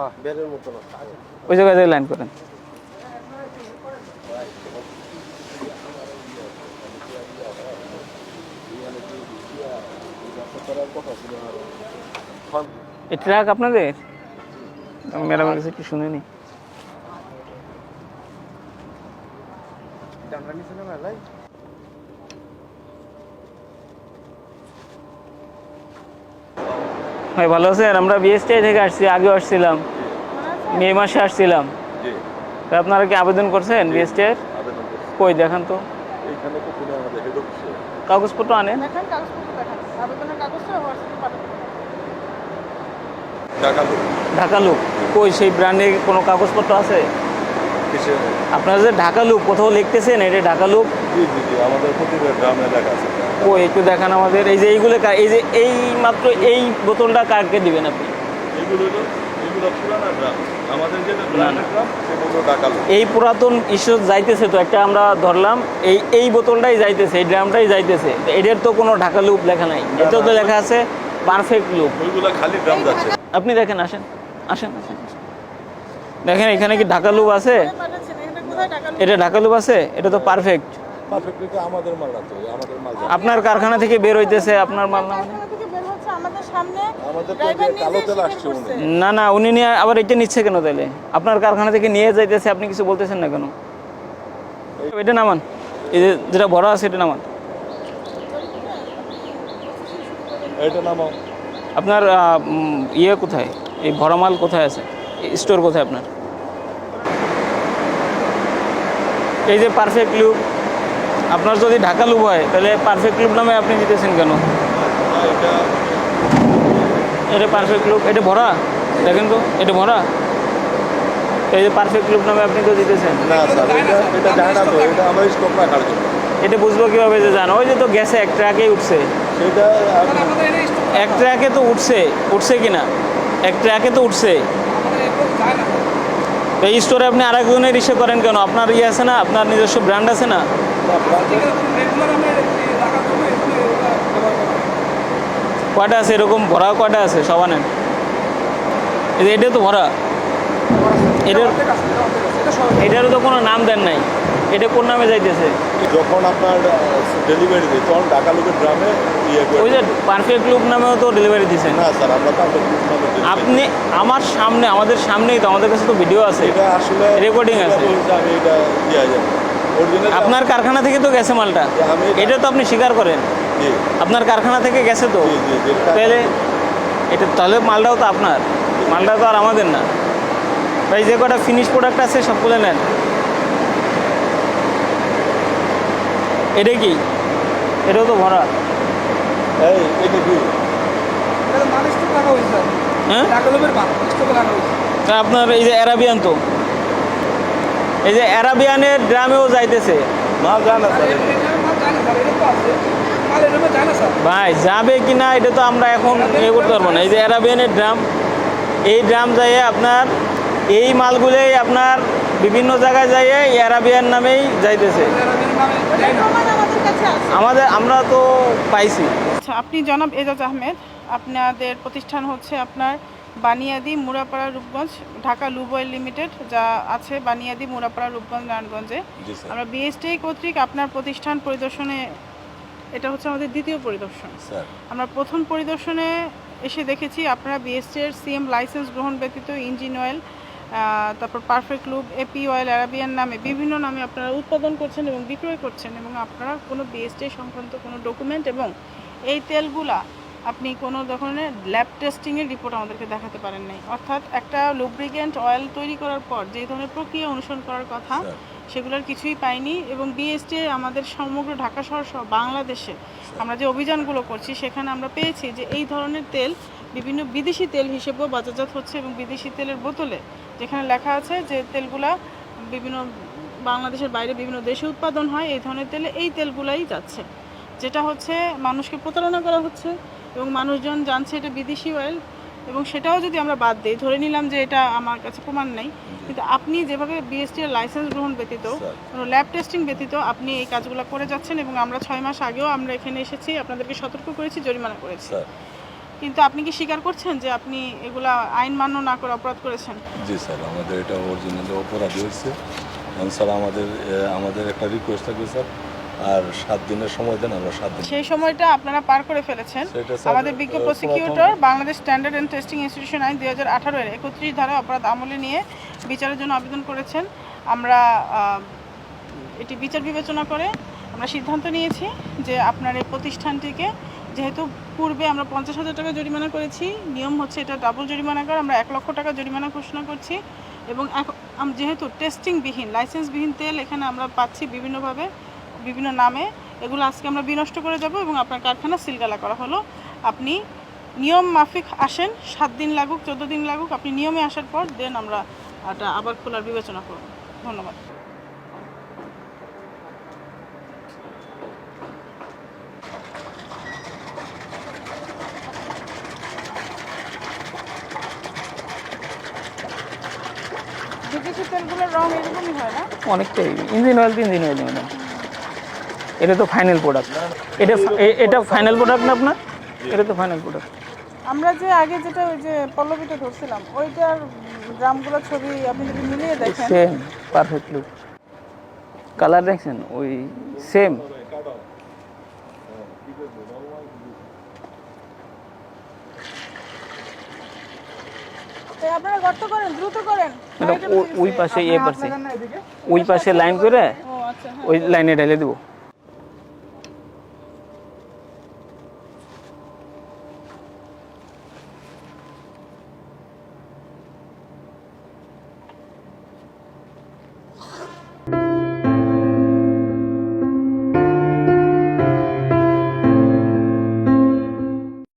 হ্যাঁ মতন ওই জায়গায় লাইন করেন। এই ট্রাক আপনাদের? ম্যাডামের কাছে একটু শুনিনি ডান্ডা নিচে না ভাই ভালো আছেন? আমরা বিএসটিআই থেকে আসছি আগেও আসছিলাম। মে মাসে আসছিলাম। আপনারা কি আবেদন করছেন বিএসটিআই কই দেখান তো। এইখানে তো পুনে আমাদের হেড অফিসে কাগজপত্র আনেন। দেখেন কাগজপত্র দেখেন। আবেদনের কাগজটা হোয়াটসঅ্যাপে পাঠাবেন টাকা লোক। ঢাকা লুক? কই সেই ব্র্যান্ডে কোনো কাগজপত্র আছে? আপনারা যে ঢাকা লুক কোথাও লিখতেছেন এটা ঢাকা লুক? জি জি জি আমাদের প্রতিটা গ্রামে লেখা আছে। ও একটু দেখান আমাদের। এই যে এইগুলো এই যে এই মাত্র এই বোতলটা কাকে দিবেন আপনি? এগুলো এগুলো পুরানা গ্রাম। আমাদের যেটা গ্রামের গ্রাম সেগুলো টাকা এই পুরাতন ইস্যু যাইতেছে তো একটা আমরা ধরলাম এই এই বোতলটাই যাইতেছে এই ড্রামটাই যাইতেছে। এটার তো কোনো ঢাকা লুপ লেখা নাই। এটাও তো লেখা আছে পারফেক্ট লুপ ওইগুলো খালি গ্রাম যাচ্ছে। আপনি দেখেন আসেন আসেন আসেন। দেখেন এখানে কি ঢাকা লুপ আছে? এটা ঢাকা লুপ আছে? এটা তো পারফেক্ট পারফেক্ট আমাদের মাল না তো আমাদের মাল আপনার কারখানা থেকে বের হইতেছে আপনার মাল না। না না উনি নিয়ে আবার এটা নিচ্ছে কেন তাহলে আপনার কারখানা থেকে নিয়ে যাইতেছে আপনি কিছু বলতেছেন না কেন? এটা নামান এই যে যেটা ভরা আছে এটা নামান। এটা নামাও। আপনার ইয়ে কোথায়? এই ভরা মাল কোথায় আছে? স্টোর কোথায় আপনার? এই যে পারফেক্ট লুক আপনার যদি ঢাকা লুক হয় তাহলে পারফেক্ট লুক নামে আপনি দিতেছেন কেন? এটা এটা পারফেক্ট লুক এটা ভরা? দেখেন তো এটা ভরা? এই যে পারফেক্ট লুক নামে আপনি তো দিতেছেন। না স্যার এটা এটা যায় তো এটা আমার স্টক রাখার জন্য এটা বুঝব কীভাবে যে জানো? ওই যে তো গেছে এক ট্রাকেই উঠছে। সেটা এক ট্রাকে তো উঠছে উঠছে কিনা? এক ট্রাকে তো উঠছে। এই স্টোরে আপনি আর আরেকজনের ইসে করেন কেন? আপনার ইয়ে আছে না? আপনার নিজস্ব ব্র্যান্ড আছে না? কয়টা আছে এরকম? ভরা কয়টা আছে? সব আনেন এই যে এটা তো ভরা। এটার এটারও তো কোনো নাম দেন নাই। এটা কোন নামে যাইতেছে? যখন আপনার ডেলিভারি দিই তখন ঢাকা লোকের গ্রামে ইয়ে ওই যে পারফেক্ট লুক নামেও তো ডেলিভারি দিচ্ছেন না স্যার আমরা নামে আপনি আমার সামনে আমাদের সামনেই তো আমাদের কাছে তো ভিডিও আছে। এটা আসলে এটা আছে। আমি এটা দেওয়া যাবে। আপনার কারখানা থেকে তো গেছে মালটা। এটা- তো আপনি স্বীকার করেন। আপনার কারখানা থেকে গেছে তো? তাহলে এটা তাহলে মালটাও তো আপনার। মালটা তো আর আমাদের না। ভাই যে কটা ফিনিশ প্রোডাক্ট আছে সবগুলো নেন। এটা কি? এটাও তো ভরা। এই হ্যাঁ? তা আপনার এই যে অ্যারাবিয়ান তো? এই যে অ্যারাবিয়ানের ড্রামেও যাইতেছে। না জানা স্যার। ভাই যাবে কি না এটা তো আমরা এখন ইয়ে করতে পারব না। এই যে অ্যারাবিয়ানের ড্রাম এই ড্রাম যাইয়ে আপনার এই মালগুলোই আপনার বিভিন্ন জায়গায় যাইয়ে অ্যারাবিয়ান নামেই যাইতেছে। আমাদের আমাদের আমরা তো পাইছি। আচ্ছা আপনি জনাব এজাজ আহমেদ আপনাদের প্রতিষ্ঠান হচ্ছে আপনার Baniyadi Murapara Rupganj Dhaka lube oil limited যা আছে বানিয়াদি মুরাপাড়া রূপগঞ্জ নারায়ণগঞ্জে। আমরা বিএসটি কর্তৃক আপনার প্রতিষ্ঠান পরিদর্শনে এটা হচ্ছে আমাদের দ্বিতীয় পরিদর্শন। আমরা প্রথম পরিদর্শনে এসে দেখেছি আপনারা বিএসটি এর সিএম লাইসেন্স গ্রহণ ব্যতীত ইঞ্জিন অয়েল তারপর perfect lube AP oil Arabian নামে বিভিন্ন নামে আপনারা উৎপাদন করছেন এবং বিক্রয় করছেন এবং আপনারা কোনো বিএসটি সংক্রান্ত কোনো ডকুমেন্ট এবং এই তেলগুলা আপনি কোনো ধরনের ল্যাব টেস্টিংয়ের রিপোর্ট আমাদেরকে দেখাতে পারেন নাই। অর্থাৎ একটা লুব্রিকেন্ট অয়েল তৈরি করার পর যে ধরনের প্রক্রিয়া অনুসরণ করার কথা সেগুলোর কিছুই পাইনি এবং বিএসটি আমাদের সমগ্র ঢাকা শহর সহ বাংলাদেশে আমরা যে অভিযানগুলো করছি সেখানে আমরা পেয়েছি যে এই ধরনের তেল বিভিন্ন বিদেশি তেল হিসেবেও বাজারজাত হচ্ছে এবং বিদেশি তেলের বোতলে যেখানে লেখা আছে যে তেলগুলা বিভিন্ন বাংলাদেশের বাইরে বিভিন্ন দেশে উৎপাদন হয় এই ধরনের তেলে এই তেলগুলাই যাচ্ছে। যেটা হচ্ছে মানুষকে প্রতারণা করা হচ্ছে এবং মানুষজন জানছে এটা বিদেশি অয়েল এবং সেটাও যদি আমরা বাদ দিই ধরে নিলাম যে এটা আমার কাছে প্রমাণ নেই কিন্তু আপনি যেভাবে বিএসটি এর লাইসেন্স গ্রহণ ব্যতীত কোনো ল্যাব টেস্টিং ব্যতীত আপনি এই কাজগুলো করে যাচ্ছেন এবং আমরা ছয় মাস আগেও আমরা এখানে এসেছি আপনাদেরকে সতর্ক করেছি জরিমানা করেছি। কিন্তু আপনি কি স্বীকার করছেন যে আপনি এগুলা আইন মান্য না করে অপরাধ করেছেন? জি স্যার আমাদের এটা অরিজিনালি অপরাধী হয়েছে। স্যার আমাদের আমাদের একটা রিকোয়েস্ট থাকবে স্যার আর সাত দিনের সময় দেন আমরা সাত দিন। সেই সময়টা আপনারা পার করে ফেলেছেন। আমাদের বিজ্ঞ prosecutor Bangladesh standard and testing institution আইন দুই হাজার আঠারোর একত্রিশ ধারা অপরাধ আমলে নিয়ে বিচারের জন্য আবেদন করেছেন। আমরা এটি বিচার বিবেচনা করে আমরা সিদ্ধান্ত নিয়েছি যে আপনার এই প্রতিষ্ঠানটিকে যেহেতু পূর্বে আমরা পঞ্চাশ হাজার টাকা জরিমানা করেছি নিয়ম হচ্ছে এটা ডাবল জরিমানা কর আমরা এক লক্ষ টাকা জরিমানা ঘোষণা করছি এবং এখন যেহেতু টেস্টিংবিহীন লাইসেন্সবিহীন তেল এখানে আমরা পাচ্ছি বিভিন্নভাবে। বিভিন্ন নামে এগুলো আজকে আমরা বিনষ্ট করে যাব এবং আপনার কারখানা সিলগালা করা হলো। আপনি নিয়ম মাফিক আসেন, সাত দিন লাগুক, চোদ্দ দিন লাগুক, আপনি নিয়মে আসার পর দেন আমরা এটা আবার খোলার বিবেচনা করব। ধন্যবাদ। এরকমই হয় না? অনেকটাই। Engine oil engine oil madam এটা তো ফাইনাল প্রোডাক্ট এটা এটা ফাইনাল প্রোডাক্ট না আপনার? এটা তো ফাইনাল প্রোডাক্ট আমরা যে আগে যেটা ওই যে পল্লবীতে ধরছিলাম ওইটার গ্রামগুলোর ছবি আপনি যদি মিলিয়ে দেখেন। সেম পারফেক্ট লুক কালার দেখছেন? ওই সেম আপনারা গর্ত করেন দ্রুত করেন। ওই পাশে এ পাশে। ওই পাশে লাইন করে ও আচ্ছা হ্যাঁ। ওই লাইনে ঢেলে দেবো।